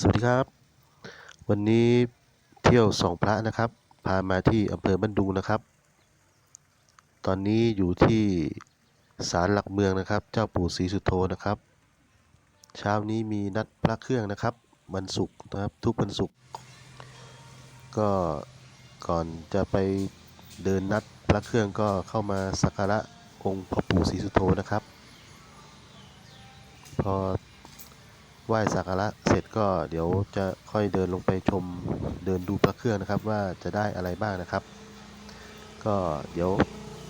สวัสดีครับ วันนี้เที่ยวสองพระนะครับ พามาที่อำเภอบ้านดุงนะครับ ตอนนี้อยู่ที่ศาลหลักเมืองนะครับ เจ้าปู่ศรีสุโธนะครับ เช้านี้มีนัดพระเครื่องนะครับวันศุกร์นะครับทุกวันศุกร์ก็ก่อนจะไปเดินนัดพระเครื่องก็เข้ามาสักการะองค์พ่อปู่ศรีสุโธนะครับ พอ ไหว้สักการะเสร็จก็เดี๋ยวจะค่อยเดินลงไปชมเดินดูพระเครื่องนะครับ ว่าจะได้อะไรบ้างนะครับ ก็เดี๋ยว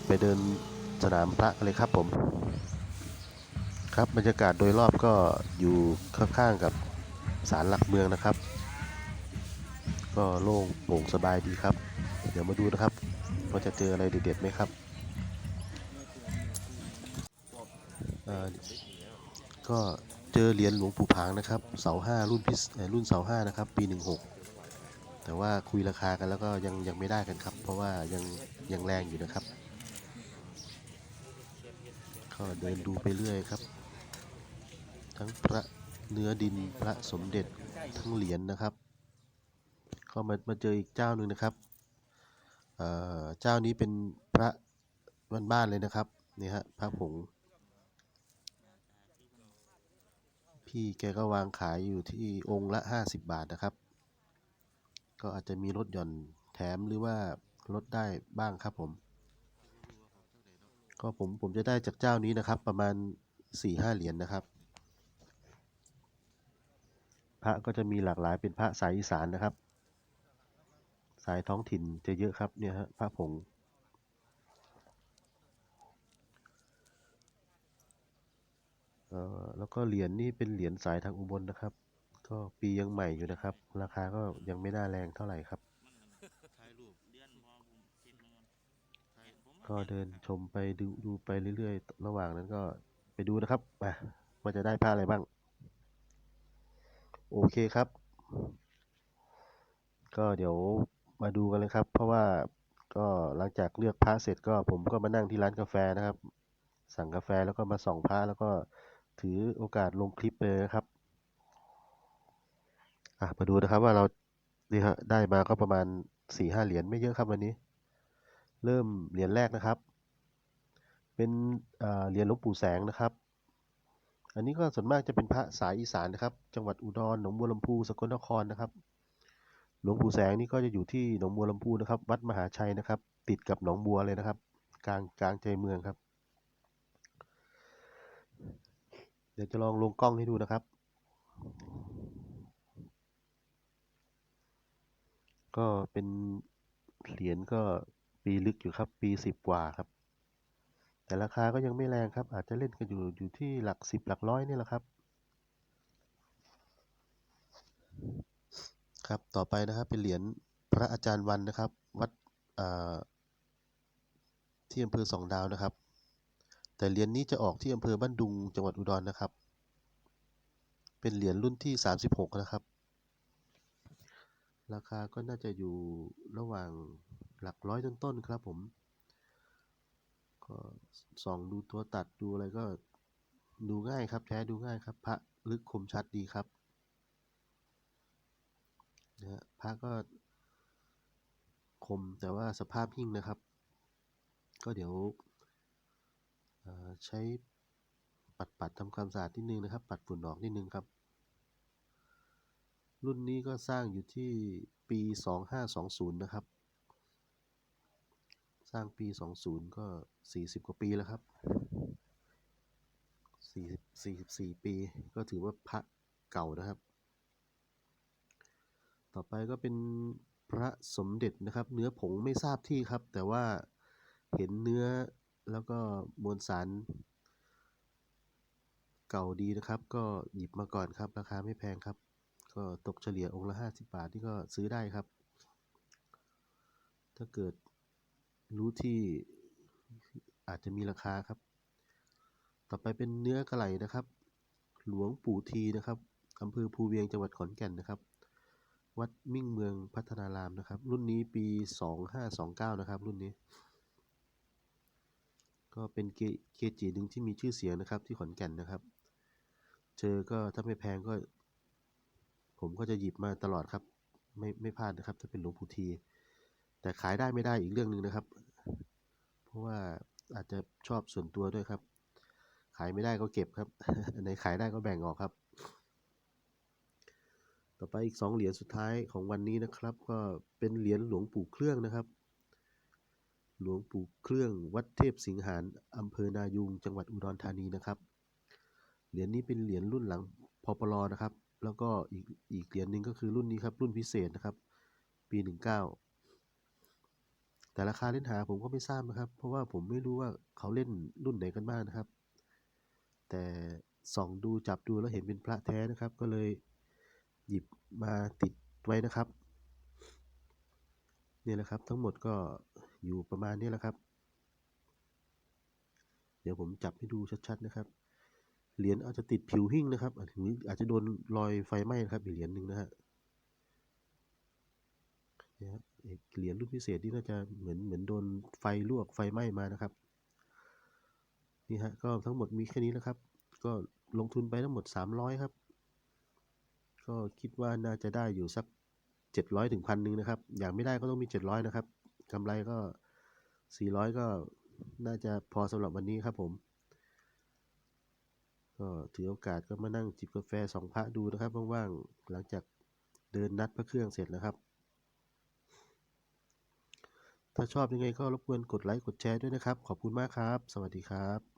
ไปเดินสนามพระกันเลยครับผม ครับบรรยากาศโดยรอบก็อยู่ข้างๆกับศาลหลักเมืองนะครับ ก็โล่งโปร่งสบายดีครับ เดี๋ยวมาดูนะครับว่าจะเจออะไรเด็ดๆไหมครับเออก็ จอเหรียญหลวงปู่ผางนะครับ เสาห้ารุ่นพิเศษรุ่นเสาห้านะครับ ปีหนึ่งหกแต่ว่าคุยราคากันแล้วก็ยังยังไม่ได้กันครับ เพราะว่ายังยังแรงอยู่นะครับ ก็เดินดูไปเรื่อยครับ ทั้งพระเนื้อดินพระสมเด็จทั้งเหรียญนะครับ ก็มามาเจออีกเจ้าหนึ่งนะครับเอ่อเจ้านี้เป็นพระบ้านๆเลยนะครับนี่ฮะพระผง พี่แกก็วางขายอยู่ที่องค์ละ 50 บาทนะครับ ก็อาจจะมีลดหย่อนแถมหรือว่าลดได้บ้างครับผม ก็ผมผมจะได้จากเจ้านี้นะครับ ประมาณ 4-5 เหรียญนะครับ พระก็จะมีหลากหลายเป็นพระสายอีสานนะครับ สายท้องถิ่นจะเยอะครับเนี่ยฮะพระผง แล้วก็เหรียญนี่เป็นเหรียญสายทางอุบลนะครับ ก็ปียังใหม่อยู่นะครับ ราคาก็ยังไม่น่าแรงเท่าไหร่ครับ ก็เดินชมไปดูดูไปเรื่อยๆ ระหว่างนั้นก็ไปดูนะครับมาว่าจะได้ผ้าอะไรบ้าง โอเคครับ ก็เดี๋ยวมาดูกันเลยครับ เพราะว่าก็หลังจากเลือกพระเสร็จก็ผมก็มานั่งที่ร้านกาแฟนะครับ สั่งกาแฟแล้วก็มาส่องพระแล้วก็ ถือโอกาสลงคลิปเลยนะครับ อะมาดูนะครับว่าเรานี่ฮะได้มาก็ประมาณสี่ห้าเหรียญไม่เยอะครับวันนี้ เริ่มเหรียญแรกนะครับ เป็นเอ่อเหรียญหลวงปู่แสงนะครับ อันนี้ก็ส่วนมากจะเป็นพระสายอีสานนะครับ จังหวัดอุดรหนองบัวลำพูสกลนครนะครับ หลวงปู่แสงนี่ก็จะอยู่ที่หนองบัวลำพูนะครับ วัดมหาชัยนะครับ ติดกับหนองบัวเลยนะครับ กลางกลางใจเมืองครับ เดี๋ยวจะลองลงกล้องให้ดูนะครับ ก็เป็นเหรียญก็ปีลึกอยู่ครับ ปีสิบกว่าครับ แต่ราคาก็ยังไม่แรงครับ อาจจะเล่นกันอยู่อยู่ที่หลักสิบหลักร้อยนี่แหละครับ ครับต่อไปนะครับเป็นเหรียญพระอาจารย์วันนะครับ วัดที่อำเภอสองดาวนะครับ แต่เหรียญนี้จะออกที่อำเภอบ้านดุงจังหวัดอุดรนะครับ เป็นเหรียญรุ่นที่สามสิบหกนะครับ ราคาก็น่าจะอยู่ระหว่างหลักร้อยต้นๆครับผม ก็ส่องดูตัวตัดดูอะไรก็ดูง่ายครับแท้ดูง่ายครับ พระลึกคมชัดดีครับนะฮะพระก็คมแต่ว่าสภาพหิ้งนะครับ ก็เดี๋ยว ใช้ปัดปัดทำความสะอาดนิดนึงนะครับ ปัดฝุ่นออกนิดนึงครับ รุ่นนี้ก็สร้างอยู่ที่ปี 2520 นะครับ สร้างปี 20 ก็ 40 กว่าปีแล้วครับ 40 44 ปีก็ถือว่าพระเก่านะครับ ต่อไปก็เป็นพระสมเด็จนะครับ เนื้อผงไม่ทราบที่ครับ แต่ว่าเห็นเนื้อ แล้วก็มวลสาร เก่าดีนะครับ ก็หยิบมาก่อนครับ ราคาไม่แพงครับ ก็ตกเฉลี่ยองค์ละ 50 บาทนี่ก็ซื้อได้ครับ ถ้าเกิดรู้ที่อาจจะมีราคาครับ ต่อไปเป็นเนื้อกระไหลนะครับ หลวงปู่ทีนะครับอำเภอภูเวียงจังหวัดขอนแก่นนะครับ วัดมิ่งเมืองพัฒนารามนะครับ รุ่นนี้ปี 2529 นะครับ รุ่นนี้ ก็เป็นเกจิหนึ่งที่มีชื่อเสียงนะครับที่ขอนแก่นนะครับ เจอก็ถ้าไม่แพงก็ ผมก็จะหยิบมาตลอดครับ ไม่ไม่พลาดนะครับ ถ้าเป็นหลวงปู่ที แต่ขายได้ไม่ได้อีกเรื่องหนึ่งนะครับ เพราะว่าอาจจะชอบส่วนตัวด้วยครับ ขายไม่ได้ก็เก็บครับอันไหนขายได้ก็แบ่งออกครับ ต่อไปอีกสองเหรียญสุดท้ายของวันนี้นะครับ ก็เป็นเหรียญหลวงปู่เครื่องนะครับ หลวงปู่เครื่องวัดเทพสิงหานอำเภอนายุงจังหวัดอุดรธานีนะครับเหรียญนี้เป็นเหรียญรุ่นหลังพปลนะครับ แล้วก็อีกอีกเหรียญหนึ่งก็คือรุ่นนี้ครับรุ่นพิเศษนะครับ ปี 19 แต่ราคาเล่นหาผมก็ไม่ทราบนะครับ เพราะว่าผมไม่รู้ว่าเขาเล่นรุ่นไหนกันบ้างนะครับ แต่ส่องดูจับดูแล้วเห็นเป็นพระแท้นะครับ ก็เลยหยิบมาติดไว้นะครับเนี่ยแหละครับทั้งหมดก็ อยู่ประมาณนี้แหละครับ เดี๋ยวผมจับให้ดูชัดๆนะครับ เหรียญอาจจะติดผิวหิ้งนะครับหรืออาจจะโดนรอยไฟไหม้นะครับอีกเหรียญหนึ่งนะฮะเนี่ยฮะเหรียญรุ่นพิเศษนี่น่าจะเหมือนเหมือนโดนไฟลวกไฟไหม้มานะครับนี่ฮะก็ทั้งหมดมีแค่นี้นะครับ ก็ลงทุนไปทั้งหมด 300 ครับ ก็คิดว่าน่าจะได้อยู่สัก 700ถึงพันหนึ่งนะครับ อย่างไม่ได้ก็ต้องมี 700 นะครับ กำไรก็ 400 ก็น่าจะพอสำหรับวันนี้ครับผม ก็ถือโอกาสก็มานั่งจิบกาแฟสองพระดูนะครับว่างๆหลังจากเดินนัดพระเครื่องเสร็จนะครับ ถ้าชอบยังไงก็รบกวนกดไลค์กดแชร์ด้วยนะครับ ขอบคุณมากครับ สวัสดีครับ